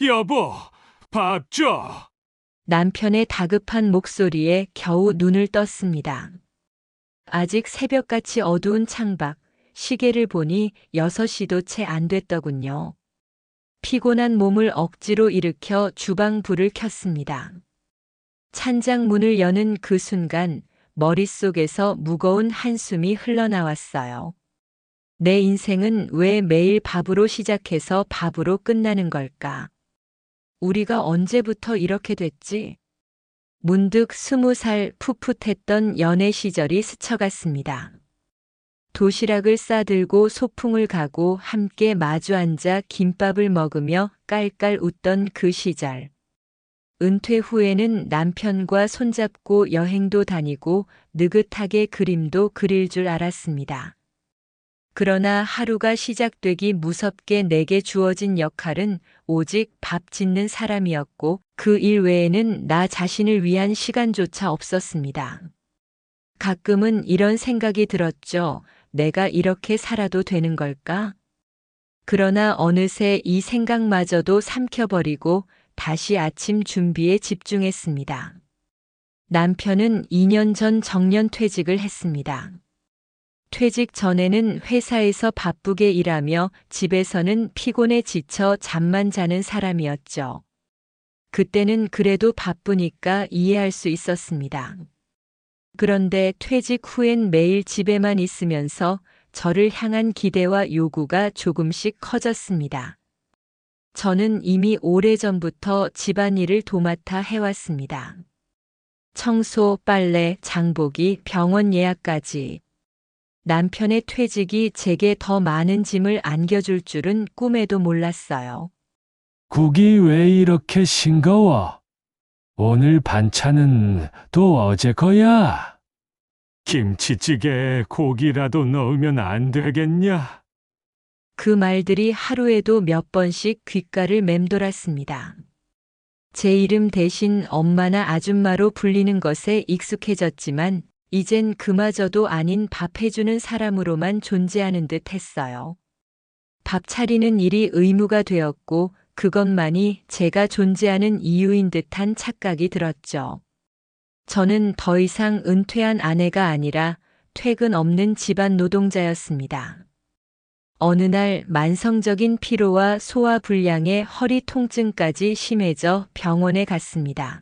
여보, 밥 줘. 남편의 다급한 목소리에 겨우 눈을 떴습니다. 아직 새벽같이 어두운 창밖, 시계를 보니 6시도 채 안 됐더군요. 피곤한 몸을 억지로 일으켜 주방 불을 켰습니다. 찬장 문을 여는 그 순간 머릿속에서 무거운 한숨이 흘러나왔어요. 내 인생은 왜 매일 밥으로 시작해서 밥으로 끝나는 걸까? 우리가 언제부터 이렇게 됐지? 문득 스무 살 풋풋했던 연애 시절이 스쳐갔습니다. 도시락을 싸들고 소풍을 가고 함께 마주 앉아 김밥을 먹으며 깔깔 웃던 그 시절. 은퇴 후에는 남편과 손잡고 여행도 다니고 느긋하게 그림도 그릴 줄 알았습니다. 그러나 하루가 시작되기 무섭게 내게 주어진 역할은 오직 밥 짓는 사람이었고 그 일 외에는 나 자신을 위한 시간조차 없었습니다. 가끔은 이런 생각이 들었죠. 내가 이렇게 살아도 되는 걸까? 그러나 어느새 이 생각마저도 삼켜버리고 다시 아침 준비에 집중했습니다. 남편은 2년 전 정년 퇴직을 했습니다. 퇴직 전에는 회사에서 바쁘게 일하며 집에서는 피곤에 지쳐 잠만 자는 사람이었죠. 그때는 그래도 바쁘니까 이해할 수 있었습니다. 그런데 퇴직 후엔 매일 집에만 있으면서 저를 향한 기대와 요구가 조금씩 커졌습니다. 저는 이미 오래전부터 집안일을 도맡아 해왔습니다. 청소, 빨래, 장보기, 병원 예약까지. 남편의 퇴직이 제게 더 많은 짐을 안겨줄 줄은 꿈에도 몰랐어요. 국이 왜 이렇게 싱거워? 오늘 반찬은 또 어제 거야? 김치찌개에 고기라도 넣으면 안 되겠냐? 그 말들이 하루에도 몇 번씩 귓가를 맴돌았습니다. 제 이름 대신 엄마나 아줌마로 불리는 것에 익숙해졌지만 이젠 그마저도 아닌 밥 해주는 사람으로만 존재하는 듯 했어요. 밥 차리는 일이 의무가 되었고 그것만이 제가 존재하는 이유인 듯한 착각이 들었죠. 저는 더 이상 은퇴한 아내가 아니라 퇴근 없는 집안 노동자였습니다. 어느 날 만성적인 피로와 소화 불량에 허리 통증까지 심해져 병원에 갔습니다.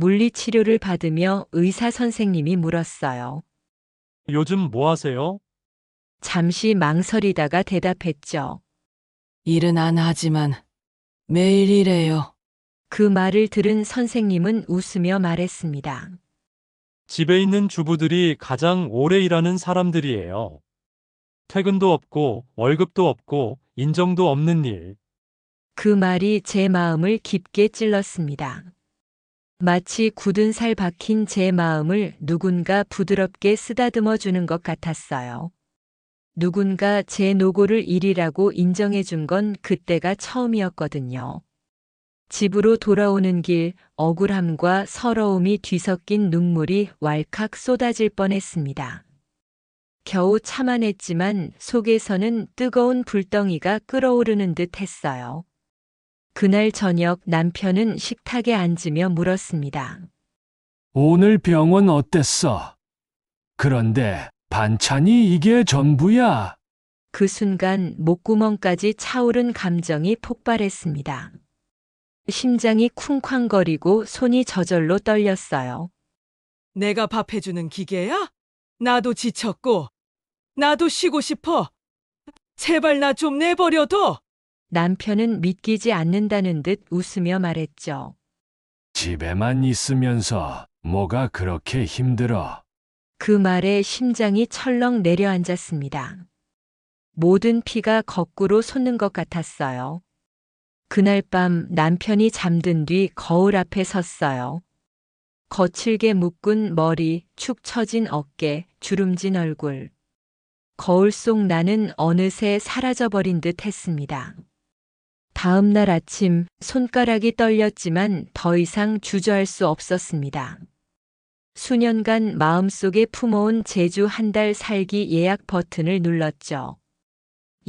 물리 치료를 받으며 의사 선생님이 물었어요. 요즘 뭐 하세요? 잠시 망설이다가 대답했죠. 일은 안 하지만 매일 일해요. 그 말을 들은 선생님은 웃으며 말했습니다. 집에 있는 주부들이 가장 오래 일하는 사람들이에요. 퇴근도 없고 월급도 없고 인정도 없는 일. 그 말이 제 마음을 깊게 찔렀습니다. 마치 굳은 살 박힌 제 마음을 누군가 부드럽게 쓰다듬어 주는 것 같았어요. 누군가 제 노고를 일이라고 인정해 준 건 그때가 처음이었거든요. 집으로 돌아오는 길 억울함과 서러움이 뒤섞인 눈물이 왈칵 쏟아질 뻔했습니다. 겨우 참아냈지만 속에서는 뜨거운 불덩이가 끓어오르는 듯 했어요. 그날 저녁 남편은 식탁에 앉으며 물었습니다. 오늘 병원 어땠어? 그런데 반찬이 이게 전부야? 그 순간 목구멍까지 차오른 감정이 폭발했습니다. 심장이 쿵쾅거리고 손이 저절로 떨렸어요. 내가 밥 해주는 기계야? 나도 지쳤고, 나도 쉬고 싶어. 제발 나 좀 내버려둬. 남편은 믿기지 않는다는 듯 웃으며 말했죠. 집에만 있으면서 뭐가 그렇게 힘들어? 그 말에 심장이 철렁 내려앉았습니다. 모든 피가 거꾸로 솟는 것 같았어요. 그날 밤 남편이 잠든 뒤 거울 앞에 섰어요. 거칠게 묶은 머리, 축 처진 어깨, 주름진 얼굴. 거울 속 나는 어느새 사라져버린 듯 했습니다. 다음 날 아침 손가락이 떨렸지만 더 이상 주저할 수 없었습니다. 수년간 마음속에 품어온 제주 한 달 살기 예약 버튼을 눌렀죠.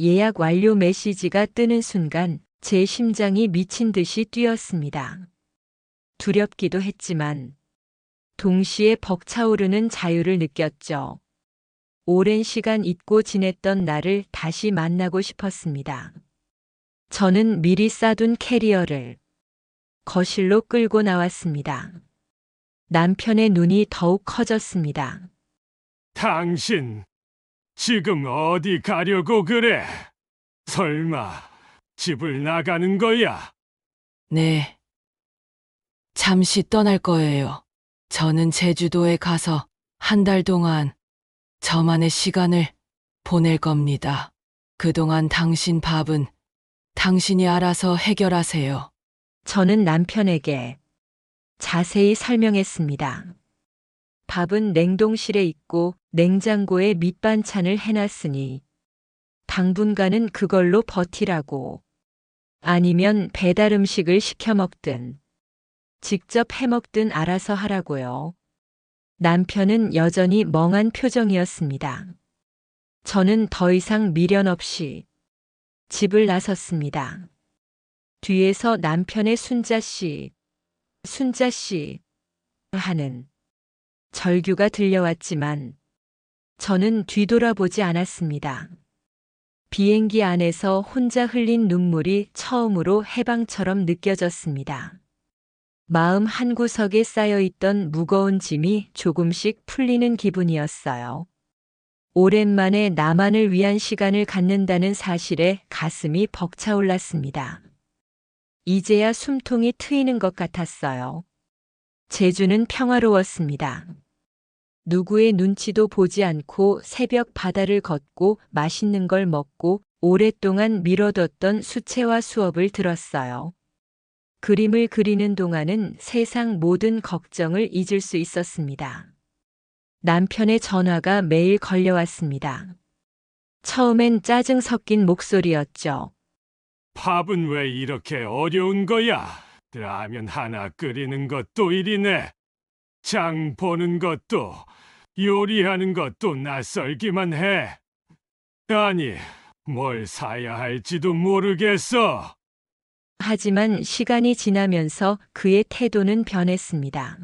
예약 완료 메시지가 뜨는 순간 제 심장이 미친 듯이 뛰었습니다. 두렵기도 했지만 동시에 벅차오르는 자유를 느꼈죠. 오랜 시간 잊고 지냈던 나를 다시 만나고 싶었습니다. 저는 미리 싸둔 캐리어를 거실로 끌고 나왔습니다. 남편의 눈이 더욱 커졌습니다. 당신, 지금 어디 가려고 그래? 설마, 집을 나가는 거야? 네. 잠시 떠날 거예요. 저는 제주도에 가서 한 달 동안 저만의 시간을 보낼 겁니다. 그동안 당신 밥은 당신이 알아서 해결하세요. 저는 남편에게 자세히 설명했습니다. 밥은 냉동실에 있고 냉장고에 밑반찬을 해놨으니 당분간은 그걸로 버티라고. 아니면 배달 음식을 시켜 먹든 직접 해 먹든 알아서 하라고요. 남편은 여전히 멍한 표정이었습니다. 저는 더 이상 미련 없이 집을 나섰습니다. 뒤에서 남편의 순자 씨, 순자 씨 하는 절규가 들려왔지만 저는 뒤돌아보지 않았습니다. 비행기 안에서 혼자 흘린 눈물이 처음으로 해방처럼 느껴졌습니다. 마음 한구석에 쌓여있던 무거운 짐이 조금씩 풀리는 기분이었어요. 오랜만에 나만을 위한 시간을 갖는다는 사실에 가슴이 벅차올랐습니다. 이제야 숨통이 트이는 것 같았어요. 제주는 평화로웠습니다. 누구의 눈치도 보지 않고 새벽 바다를 걷고 맛있는 걸 먹고 오랫동안 미뤄뒀던 수채화 수업을 들었어요. 그림을 그리는 동안은 세상 모든 걱정을 잊을 수 있었습니다. 남편의 전화가 매일 걸려왔습니다. 처음엔 짜증 섞인 목소리였죠. 밥은 왜 이렇게 어려운 거야? 라면 하나 끓이는 것도 일이네. 장 보는 것도, 요리하는 것도 낯설기만 해. 아니, 뭘 사야 할지도 모르겠어. 하지만 시간이 지나면서 그의 태도는 변했습니다.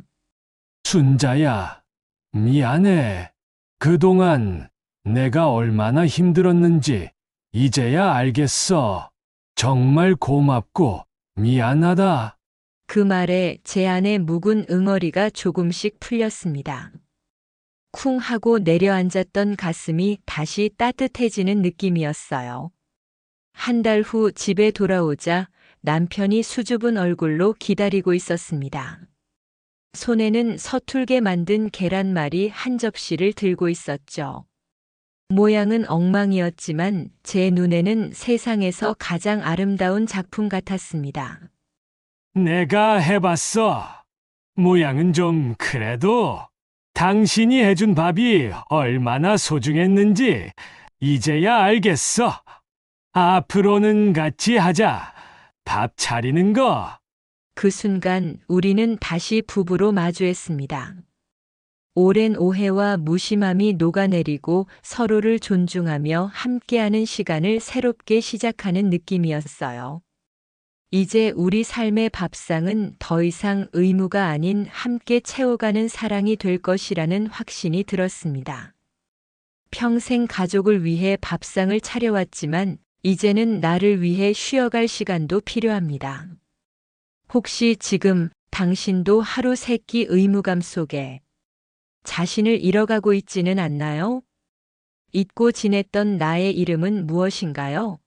순자야, 미안해. 그동안 내가 얼마나 힘들었는지 이제야 알겠어. 정말 고맙고 미안하다. 그 말에 제 안의 묵은 응어리가 조금씩 풀렸습니다. 쿵 하고 내려앉았던 가슴이 다시 따뜻해지는 느낌이었어요. 한 달 후 집에 돌아오자 남편이 수줍은 얼굴로 기다리고 있었습니다. 손에는 서툴게 만든 계란말이 한 접시를 들고 있었죠. 모양은 엉망이었지만 제 눈에는 세상에서 가장 아름다운 작품 같았습니다. 내가 해봤어. 모양은 좀 그래도 당신이 해준 밥이 얼마나 소중했는지 이제야 알겠어. 앞으로는 같이 하자. 밥 차리는 거. 그 순간 우리는 다시 부부로 마주했습니다. 오랜 오해와 무심함이 녹아내리고 서로를 존중하며 함께하는 시간을 새롭게 시작하는 느낌이었어요. 이제 우리 삶의 밥상은 더 이상 의무가 아닌 함께 채워가는 사랑이 될 것이라는 확신이 들었습니다. 평생 가족을 위해 밥상을 차려왔지만 이제는 나를 위해 쉬어갈 시간도 필요합니다. 혹시 지금 당신도 하루 세 끼 의무감 속에 자신을 잃어가고 있지는 않나요? 잊고 지냈던 나의 이름은 무엇인가요?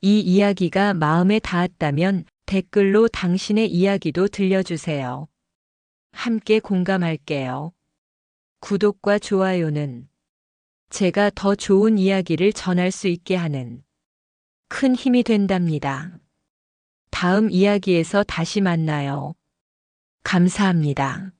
이 이야기가 마음에 닿았다면 댓글로 당신의 이야기도 들려주세요. 함께 공감할게요. 구독과 좋아요는 제가 더 좋은 이야기를 전할 수 있게 하는 큰 힘이 된답니다. 다음 이야기에서 다시 만나요. 감사합니다.